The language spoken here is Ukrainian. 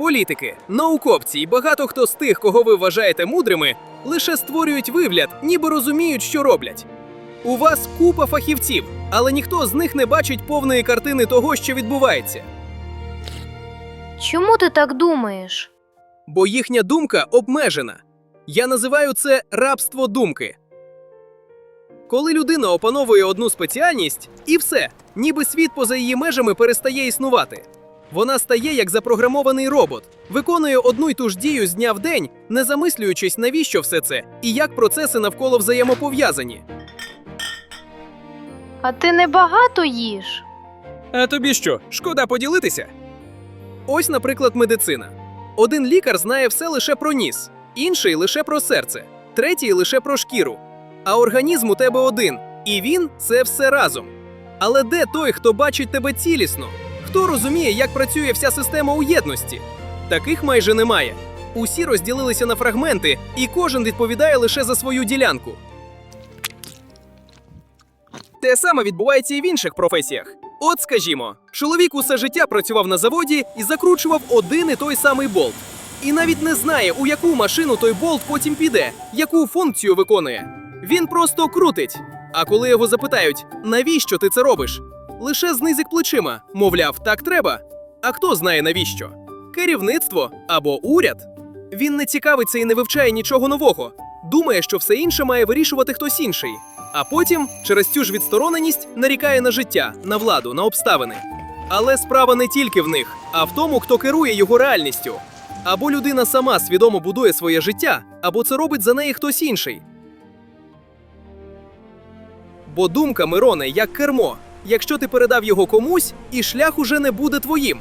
Політики, науковці і багато хто з тих, кого ви вважаєте мудрими, лише створюють вигляд, ніби розуміють, що роблять. У вас купа фахівців, але ніхто з них не бачить повної картини того, що відбувається. Чому ти так думаєш? бо їхня думка обмежена. Я називаю це рабство думки. Коли людина опановує одну спеціальність, і все, ніби світ поза її межами перестає існувати. Вона стає як запрограмований робот, виконує одну й ту ж дію з дня в день, не замислюючись, навіщо все це і як процеси навколо взаємопов'язані. А ти не багато їш? А тобі що, шкода поділитися? Ось, наприклад, медицина. Один лікар знає все лише про ніс, інший лише про серце, третій лише про шкіру. А організм у тебе один, і він це все разом. Але де той, хто бачить тебе цілісно? Хто розуміє, як працює вся система у єдності? Таких майже немає. Усі розділилися на фрагменти, і кожен відповідає лише за свою ділянку. Те саме відбувається і в інших професіях. От, скажімо, чоловік усе життя працював на заводі і закручував один і той самий болт. І навіть не знає, у яку машину той болт потім піде, яку функцію виконує. Він просто крутить. А коли його запитають, навіщо ти це робиш? Лише знизик плечима, мовляв, так треба. А хто знає навіщо? Керівництво або уряд. Він не цікавиться і не вивчає нічого нового. Думає, що все інше має вирішувати хтось інший. А потім, через цю ж відстороненість, нарікає на життя, на владу, на обставини. Але справа не тільки в них, а в тому, хто керує його реальністю. Або людина сама свідомо будує своє життя, або це робить за неї хтось інший. Бо думка Мироне як кермо. Якщо ти передав його комусь, і шлях уже не буде твоїм.